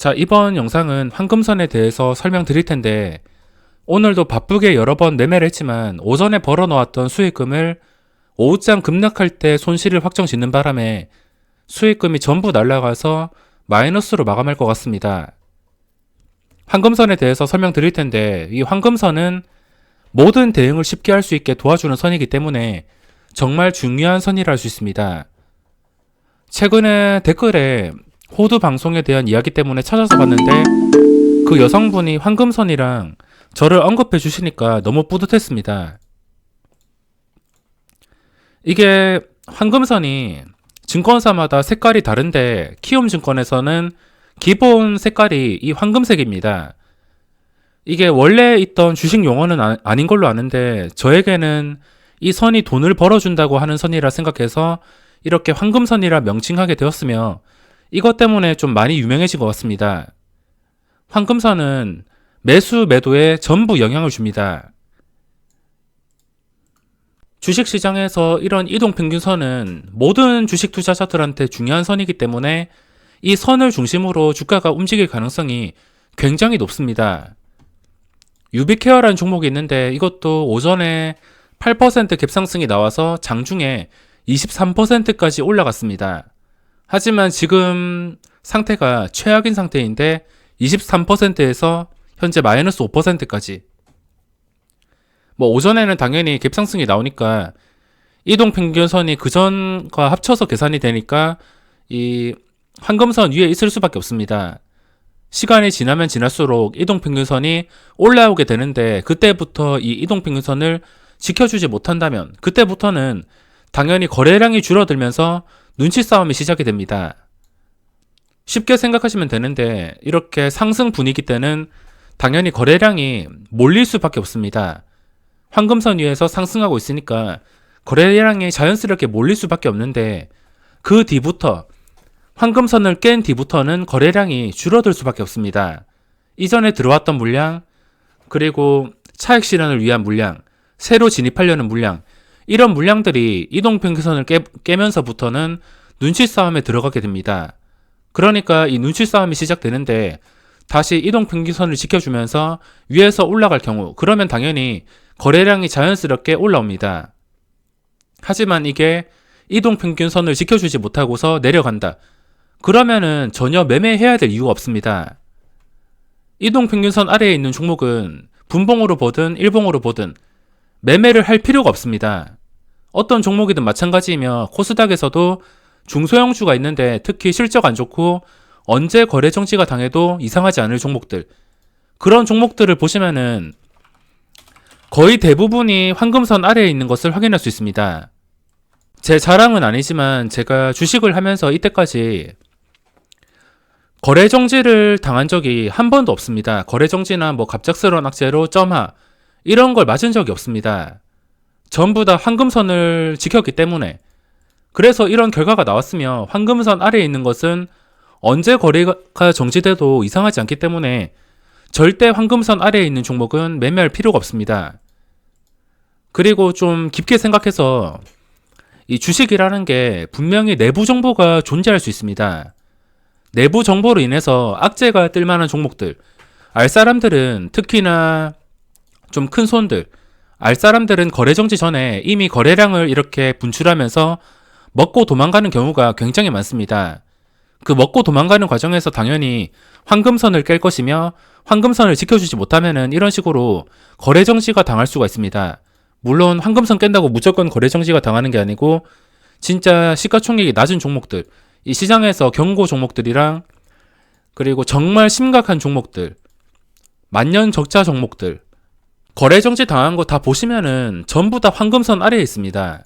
자, 이번 영상은 황금선에 대해서 설명드릴 텐데, 오늘도 바쁘게 여러 번 매매를 했지만, 오전에 벌어 놓았던 수익금을 오후장 급락할 때 손실을 확정 짓는 바람에 수익금이 전부 날라가서 마이너스로 마감할 것 같습니다. 황금선에 대해서 설명드릴 텐데, 이 황금선은 모든 대응을 쉽게 할 수 있게 도와주는 선이기 때문에 정말 중요한 선이라 할 수 있습니다. 최근에 댓글에 호두 방송에 대한 이야기 때문에 찾아서 봤는데 그 여성분이 황금선이랑 저를 언급해 주시니까 너무 뿌듯했습니다. 이게 황금선이 증권사마다 색깔이 다른데 키움 증권에서는 기본 색깔이 이 황금색입니다. 이게 원래 있던 주식 용어는 아, 아닌 걸로 아는데 저에게는 이 선이 돈을 벌어준다고 하는 선이라 생각해서 이렇게 황금선이라 명칭하게 되었으며 이것 때문에 좀 많이 유명해진 것 같습니다. 황금선은 매수 매도에 전부 영향을 줍니다. 주식시장에서 이런 이동평균선은 모든 주식 투자자들한테 중요한 선이기 때문에 이 선을 중심으로 주가가 움직일 가능성이 굉장히 높습니다. 유비케어라는 종목이 있는데 이것도 오전에 8% 갭상승이 나와서 장중에 23%까지 올라갔습니다. 하지만 지금 상태가 최악인 상태인데 23%에서 현재 마이너스 5%까지. 뭐 오전에는 당연히 갭상승이 나오니까 이동 평균선이 그 전과 합쳐서 계산이 되니까 이 황금선 위에 있을 수밖에 없습니다. 시간이 지나면 지날수록 이동 평균선이 올라오게 되는데 그때부터 이 이동 평균선을 지켜주지 못한다면 그때부터는 당연히 거래량이 줄어들면서 눈치 싸움이 시작이 됩니다. 쉽게 생각하시면 되는데 이렇게 상승 분위기 때는 당연히 거래량이 몰릴 수밖에 없습니다. 황금선 위에서 상승하고 있으니까 거래량이 자연스럽게 몰릴 수밖에 없는데 그 뒤부터 황금선을 깬 뒤부터는 거래량이 줄어들 수밖에 없습니다. 이전에 들어왔던 물량, 그리고 차익 실현을 위한 물량, 새로 진입하려는 물량, 이런 물량들이 이동 평균선을 깨, 깨면서부터는 눈치 싸움에 들어가게 됩니다. 그러니까 이 눈치 싸움이 시작되는데 다시 이동 평균선을 지켜주면서 위에서 올라갈 경우, 그러면 당연히 거래량이 자연스럽게 올라옵니다. 하지만 이게 이동 평균선을 지켜주지 못하고서 내려간다. 그러면은 전혀 매매해야 될 이유가 없습니다. 이동 평균선 아래에 있는 종목은 분봉으로 보든 일봉으로 보든 매매를 할 필요가 없습니다. 어떤 종목이든 마찬가지이며 코스닥에서도 중소형주가 있는데 특히 실적 안 좋고 언제 거래 정지가 당해도 이상하지 않을 종목들 그런 종목들을 보시면은 거의 대부분이 황금선 아래에 있는 것을 확인할 수 있습니다. 제 자랑은 아니지만 제가 주식을 하면서 이때까지 거래 정지를 당한 적이 한 번도 없습니다. 거래 정지나 뭐 갑작스러운 악재로 점화 이런 걸 맞은 적이 없습니다. 전부 다 황금선을 지켰기 때문에 그래서 이런 결과가 나왔으며 황금선 아래에 있는 것은 언제 거래가 정지돼도 이상하지 않기 때문에 절대 황금선 아래에 있는 종목은 매매할 필요가 없습니다. 그리고 좀 깊게 생각해서 이 주식이라는 게 분명히 내부 정보가 존재할 수 있습니다. 내부 정보로 인해서 악재가 뜰 만한 종목들, 알 사람들은 특히나 좀 큰 손들, 알 사람들은 거래 정지 전에 이미 거래량을 이렇게 분출하면서 먹고 도망가는 경우가 굉장히 많습니다. 그 먹고 도망가는 과정에서 당연히 황금선을 깰 것이며 황금선을 지켜주지 못하면은 이런 식으로 거래 정지가 당할 수가 있습니다. 물론 황금선 깬다고 무조건 거래 정지가 당하는 게 아니고 진짜 시가총액이 낮은 종목들, 이 시장에서 경고 종목들이랑 그리고 정말 심각한 종목들, 만년 적자 종목들, 거래 정지 당한 거 다 보시면은 전부 다 황금선 아래에 있습니다.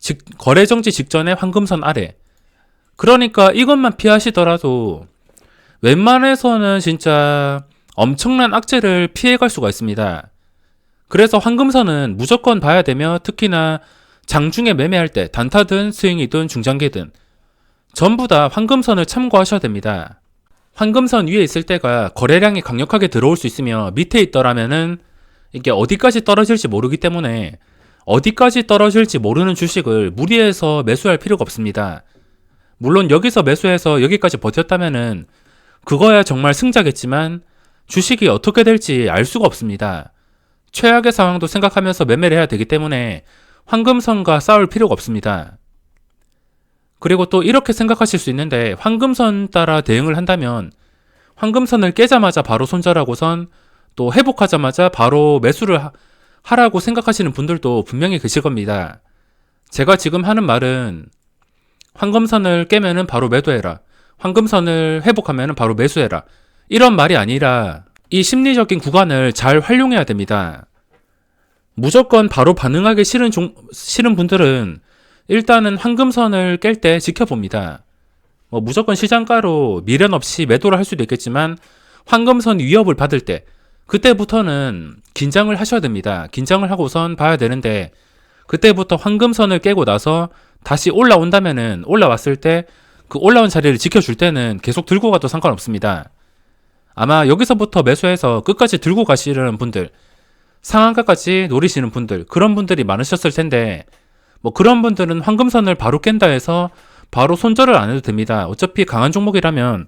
즉, 거래 정지 직전에 황금선 아래. 그러니까 이것만 피하시더라도 웬만해서는 진짜 엄청난 악재를 피해갈 수가 있습니다. 그래서 황금선은 무조건 봐야 되며 특히나 장중에 매매할 때 단타든 스윙이든 중장기든 전부 다 황금선을 참고하셔야 됩니다. 황금선 위에 있을 때가 거래량이 강력하게 들어올 수 있으며 밑에 있더라면은 이게 어디까지 떨어질지 모르기 때문에 어디까지 떨어질지 모르는 주식을 무리해서 매수할 필요가 없습니다. 물론 여기서 매수해서 여기까지 버텼다면은 그거야 정말 승자겠지만 주식이 어떻게 될지 알 수가 없습니다. 최악의 상황도 생각하면서 매매를 해야 되기 때문에 황금선과 싸울 필요가 없습니다. 그리고 또 이렇게 생각하실 수 있는데 황금선 따라 대응을 한다면 황금선을 깨자마자 바로 손절하고선 또 회복하자마자 바로 매수를 하- 하라고 생각하시는 분들도 분명히 계실 겁니다. 제가 지금 하는 말은 황금선을 깨면은 바로 매도해라. 황금선을 회복하면은 바로 매수해라. 이런 말이 아니라 이 심리적인 구간을 잘 활용해야 됩니다. 무조건 바로 반응하기 싫은 종, 싫은 분들은 일단은 황금선을 깰 때 지켜봅니다. 뭐 무조건 시장가로 미련 없이 매도를 할 수도 있겠지만 황금선 위협을 받을 때 그때부터는 긴장을 하셔야 됩니다. 긴장을 하고선 봐야 되는데 그때부터 황금선을 깨고 나서 다시 올라온다면은 올라왔을 때 그 올라온 자리를 지켜줄 때는 계속 들고 가도 상관없습니다. 아마 여기서부터 매수해서 끝까지 들고 가시려는 분들, 상한가까지 노리시는 분들, 그런 분들이 많으셨을 텐데, 뭐 그런 분들은 황금선을 바로 깬다 해서 바로 손절을 안 해도 됩니다. 어차피 강한 종목이라면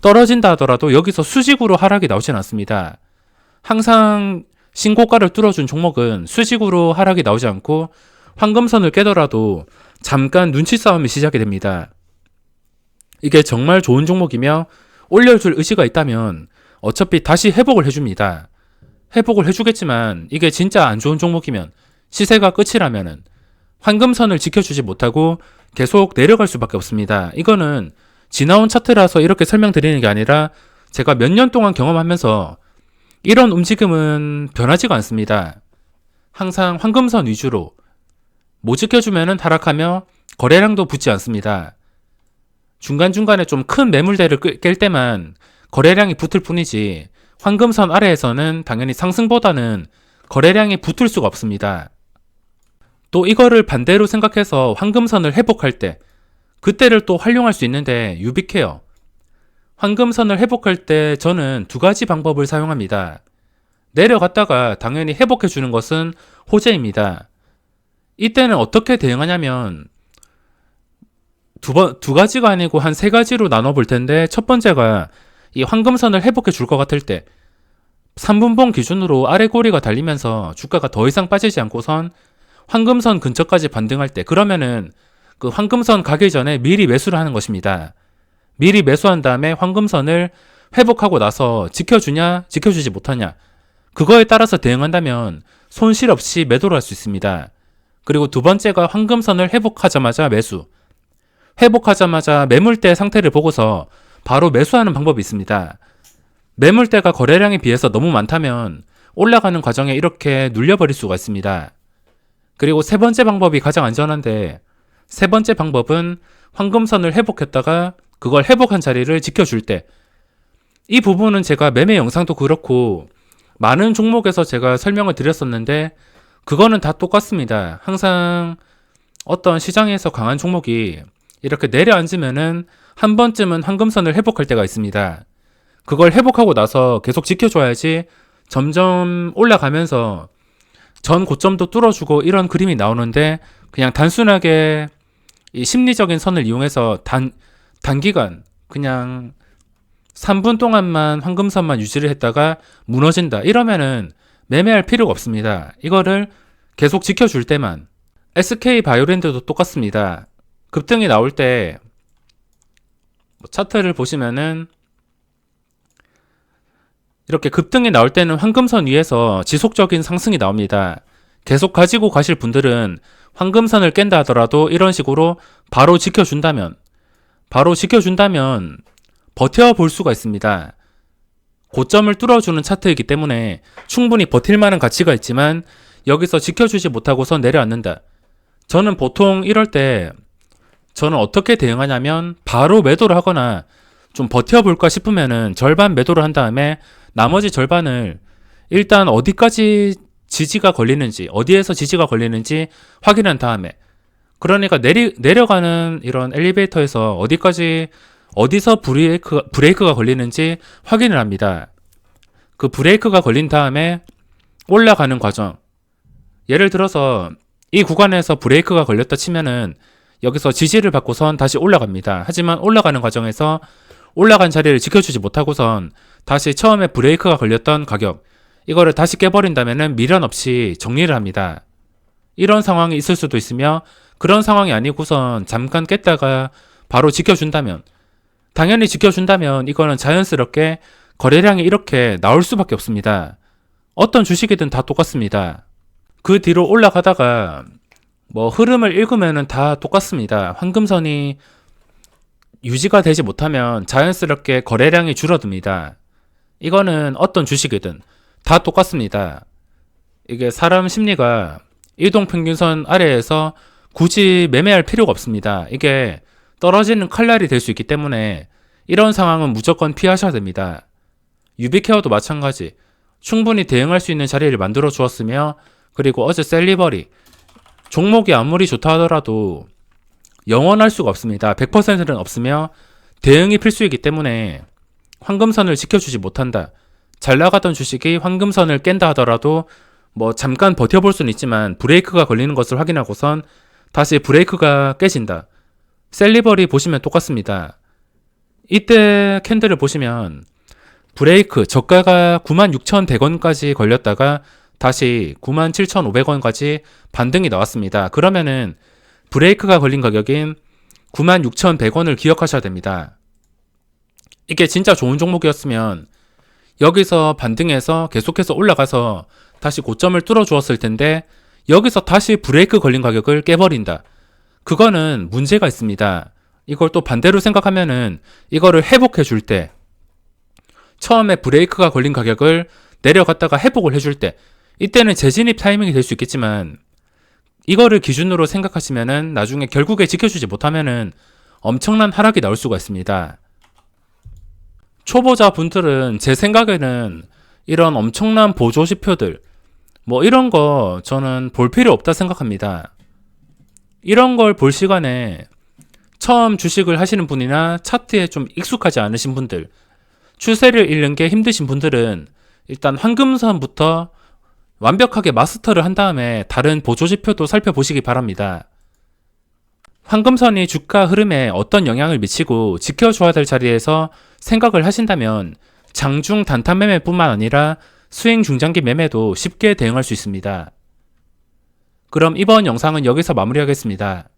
떨어진다 하더라도 여기서 수직으로 하락이 나오진 않습니다. 항상 신고가를 뚫어준 종목은 수직으로 하락이 나오지 않고 황금선을 깨더라도 잠깐 눈치 싸움이 시작이 됩니다. 이게 정말 좋은 종목이며 올려줄 의지가 있다면 어차피 다시 회복을 해줍니다. 회복을 해주겠지만 이게 진짜 안 좋은 종목이면 시세가 끝이라면은 황금선을 지켜주지 못하고 계속 내려갈 수밖에 없습니다. 이거는 지나온 차트라서 이렇게 설명드리는 게 아니라 제가 몇 년 동안 경험하면서 이런 움직임은 변하지가 않습니다. 항상 황금선 위주로 못 지켜주면은 하락하며 거래량도 붙지 않습니다. 중간중간에 좀 큰 매물대를 끄- 깰 때만 거래량이 붙을 뿐이지 황금선 아래에서는 당연히 상승보다는 거래량이 붙을 수가 없습니다. 또 이거를 반대로 생각해서 황금선을 회복할 때 그때를 또 활용할 수 있는데 유비케어 황금선을 회복할 때 저는 두 가지 방법을 사용합니다. 내려갔다가 당연히 회복해 주는 것은 호재입니다. 이때는 어떻게 대응하냐면 두 번, 두 가지가 아니고 한 세 가지로 나눠 볼 텐데 첫 번째가 이 황금선을 회복해 줄 것 같을 때 3분봉 기준으로 아래 고리가 달리면서 주가가 더 이상 빠지지 않고선 황금선 근처까지 반등할 때 그러면은 그 황금선 가기 전에 미리 매수를 하는 것입니다. 미리 매수한 다음에 황금선을 회복하고 나서 지켜주냐 지켜주지 못하냐 그거에 따라서 대응한다면 손실 없이 매도를 할 수 있습니다. 그리고 두 번째가 황금선을 회복하자마자 매수 회복하자마자 매물대 상태를 보고서 바로 매수하는 방법이 있습니다. 매물대가 거래량에 비해서 너무 많다면 올라가는 과정에 이렇게 눌려버릴 수가 있습니다. 그리고 세 번째 방법이 가장 안전한데 세 번째 방법은 황금선을 회복했다가 그걸 회복한 자리를 지켜줄 때 이 부분은 제가 매매 영상도 그렇고 많은 종목에서 제가 설명을 드렸었는데 그거는 다 똑같습니다. 항상 어떤 시장에서 강한 종목이 이렇게 내려앉으면은 한 번쯤은 황금선을 회복할 때가 있습니다. 그걸 회복하고 나서 계속 지켜줘야지 점점 올라가면서 전 고점도 뚫어주고 이런 그림이 나오는데 그냥 단순하게 이 심리적인 선을 이용해서 단, 단기간 그냥 3분 동안만 황금선만 유지를 했다가 무너진다. 이러면은 매매할 필요가 없습니다. 이거를 계속 지켜줄 때만. SK 바이오랜드도 똑같습니다. 급등이 나올 때뭐 차트를 보시면은 이렇게 급등이 나올 때는 황금선 위에서 지속적인 상승이 나옵니다. 계속 가지고 가실 분들은 황금선을 깬다 하더라도 이런 식으로 바로 지켜준다면 바로 지켜준다면 버텨볼 수가 있습니다. 고점을 뚫어주는 차트이기 때문에 충분히 버틸 만한 가치가 있지만 여기서 지켜주지 못하고서 내려앉는다. 저는 보통 이럴 때 저는 어떻게 대응하냐면 바로 매도를 하거나 좀 버텨볼까 싶으면은 절반 매도를 한 다음에 나머지 절반을 일단 어디까지 지지가 걸리는지 어디에서 지지가 걸리는지 확인한 다음에 그러니까 내리, 내려가는 이런 엘리베이터에서 어디까지 어디서 브레이크, 브레이크가 걸리는지 확인을 합니다. 그 브레이크가 걸린 다음에 올라가는 과정. 예를 들어서 이 구간에서 브레이크가 걸렸다 치면은 여기서 지지를 받고선 다시 올라갑니다. 하지만 올라가는 과정에서 올라간 자리를 지켜주지 못하고선 다시 처음에 브레이크가 걸렸던 가격 이거를 다시 깨버린다면은 미련 없이 정리를 합니다. 이런 상황이 있을 수도 있으며 그런 상황이 아니고선 잠깐 깼다가 바로 지켜준다면 당연히 지켜준다면 이거는 자연스럽게 거래량이 이렇게 나올 수밖에 없습니다. 어떤 주식이든 다 똑같습니다. 그 뒤로 올라가다가 뭐 흐름을 읽으면은 다 똑같습니다. 황금선이 유지가 되지 못하면 자연스럽게 거래량이 줄어듭니다. 이거는 어떤 주식이든 다 똑같습니다. 이게 사람 심리가 이동평균선 아래에서 굳이 매매할 필요가 없습니다. 이게 떨어지는 칼날이 될 수 있기 때문에 이런 상황은 무조건 피하셔야 됩니다. 유비케어도 마찬가지. 충분히 대응할 수 있는 자리를 만들어 주었으며 그리고 어제 셀리버리 종목이 아무리 좋다 하더라도 영원할 수가 없습니다. 100%는 없으며 대응이 필수이기 때문에 황금선을 지켜주지 못한다. 잘 나가던 주식이 황금선을 깬다 하더라도 뭐 잠깐 버텨볼 수는 있지만 브레이크가 걸리는 것을 확인하고선 다시 브레이크가 깨진다. 셀리버리 보시면 똑같습니다. 이때 캔들을 보시면 브레이크 저가가 96,100원까지 걸렸다가 다시 97,500원까지 반등이 나왔습니다. 그러면은 브레이크가 걸린 가격인 96,100원을 기억하셔야 됩니다. 이게 진짜 좋은 종목이었으면 여기서 반등해서 계속해서 올라가서 다시 고점을 뚫어 주었을 텐데 여기서 다시 브레이크 걸린 가격을 깨버린다. 그거는 문제가 있습니다. 이걸 또 반대로 생각하면은 이거를 회복해 줄 때, 처음에 브레이크가 걸린 가격을 내려갔다가 회복을 해줄 때, 이때는 재진입 타이밍이 될 수 있겠지만, 이거를 기준으로 생각하시면은 나중에 결국에 지켜주지 못하면은 엄청난 하락이 나올 수가 있습니다. 초보자 분들은 제 생각에는 이런 엄청난 보조 지표들, 뭐 이런 거 저는 볼 필요 없다 생각합니다. 이런 걸 볼 시간에 처음 주식을 하시는 분이나 차트에 좀 익숙하지 않으신 분들, 추세를 읽는 게 힘드신 분들은 일단 황금선부터 완벽하게 마스터를 한 다음에 다른 보조지표도 살펴보시기 바랍니다. 황금선이 주가 흐름에 어떤 영향을 미치고 지켜줘야 될 자리에서 생각을 하신다면 장중 단타 매매뿐만 아니라 수행 중장기 매매도 쉽게 대응할 수 있습니다. 그럼 이번 영상은 여기서 마무리하겠습니다.